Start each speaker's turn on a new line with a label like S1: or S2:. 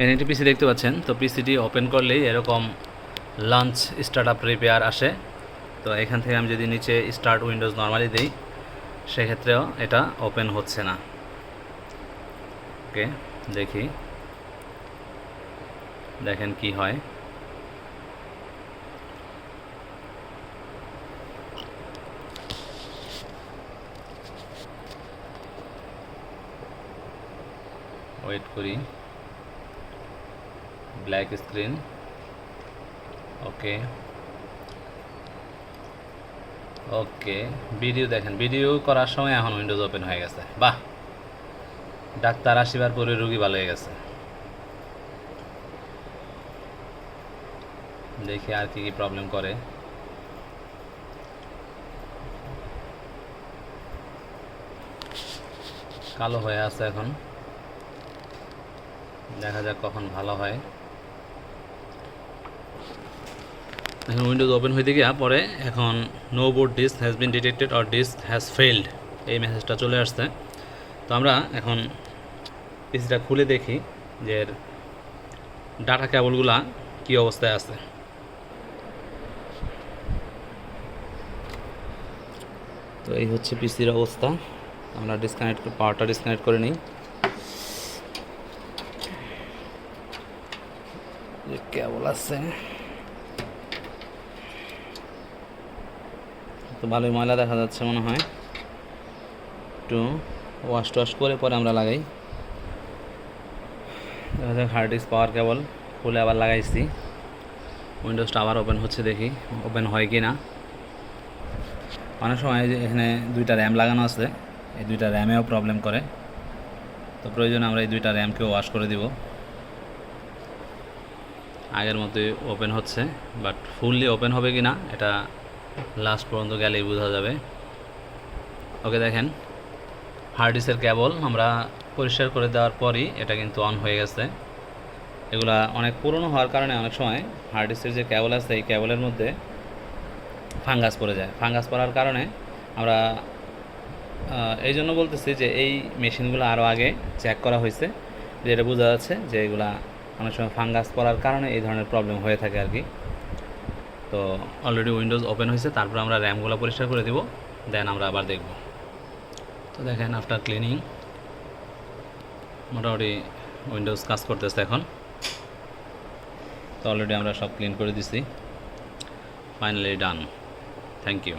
S1: এখানে একটি পিসি দেখতে পাচ্ছেন, তো পিসিটি ওপেন করলেই এরকম লাঞ্চ স্টার্ট আপ রিপেয়ার আসে। তো এখান থেকে আমি যদি নিচে স্টার্ট উইন্ডোজ নর্মালি দিই, সেক্ষেত্রেও এটা ওপেন হচ্ছে না। ওকে দেখি। দেখেন কি হয়। ওয়েট করি। Black screen okay okay video দেখেন ভিডিও করার সময় এখন উইন্ডোজ ওপেন হয়ে গেছে। বাহ! ডাক্তার আসিবার পরে রুগী ভালো হয়ে গেছে। দেখি আর কি কি প্রবলেম করে। কালো হয়ে আছে এখন। দেখা যাক কখন ভালো হয়। এখন উইন্ডোজ ওপেন হইতে গিয়া পরে এখন no board disk has been detected or disk has failed এই মেসেজটা চলে আসছে। তো আমরা এখন পিসিটা খুলে দেখি যে ডাটা কেবলগুলা কী অবস্থায় আছে। তো এই হচ্ছে পিসির অবস্থা। আমরা ডিসকানেক্ট পাওয়ারটা ডিসকানেক্ট করে নিই। কেবল আছে। তো ভালোই ময়লা দেখা যাচ্ছে মনে হয়। একটু ওয়াশ টোয়াশ করে পরে আমরা লাগাই। দেখা যাক হার্ড ডিস্ক পাওয়ার কেবল খুলে আবার লাগাইছি। উইন্ডোজটা আবার ওপেন হচ্ছে দেখি ওপেন হয় কি না অনেক সময় যে এখানে দুইটা র্যাম লাগানো আছে, এই দুইটা র্যামেও প্রবলেম করে। তো প্রয়োজনে আমরা এই দুইটা র্যামকেও ওয়াশ করে দিব। আগের মতোই ওপেন হচ্ছে বাট ফুললি ওপেন হবে কি না এটা লাস্ট পর্যন্ত গেলেই বোঝা যাবে। ওকে দেখেন হার্ড ডিস্কের কেবল আমরা পরিষ্কার করে দেওয়ার পরই এটা কিন্তু অন হয়ে গেছে। এগুলা অনেক পুরনো হওয়ার কারণে অনেক সময় হার্ড ডিস্কের যে কেবল আছে, এই কেবলের মধ্যে ফাঙ্গাস পড়ে যায়। ফাঙ্গাস পড়ার কারণে আমরা এই জন্য বলতেছি যে এই মেশিনগুলো আরও আগে চেক করা হয়েছে, যে এটা বোঝা যাচ্ছে যে এগুলা অনেক সময় ফাঙ্গাস পড়ার কারণে এই ধরনের প্রবলেম হয়ে থাকে আর কি। তো অলরেডি উইন্ডোজ ওপেন হয়েছে, তারপর আমরা র্যামগুলো পরিষ্কার করে দিব দেন আমরা আবার দেখব। তো দেখেন আফটার ক্লিনিং মোটামুটি উইন্ডোজ কাজ করতেছে এখন। তো অলরেডি আমরা সব ক্লিন করে দিছি। Finally done thank you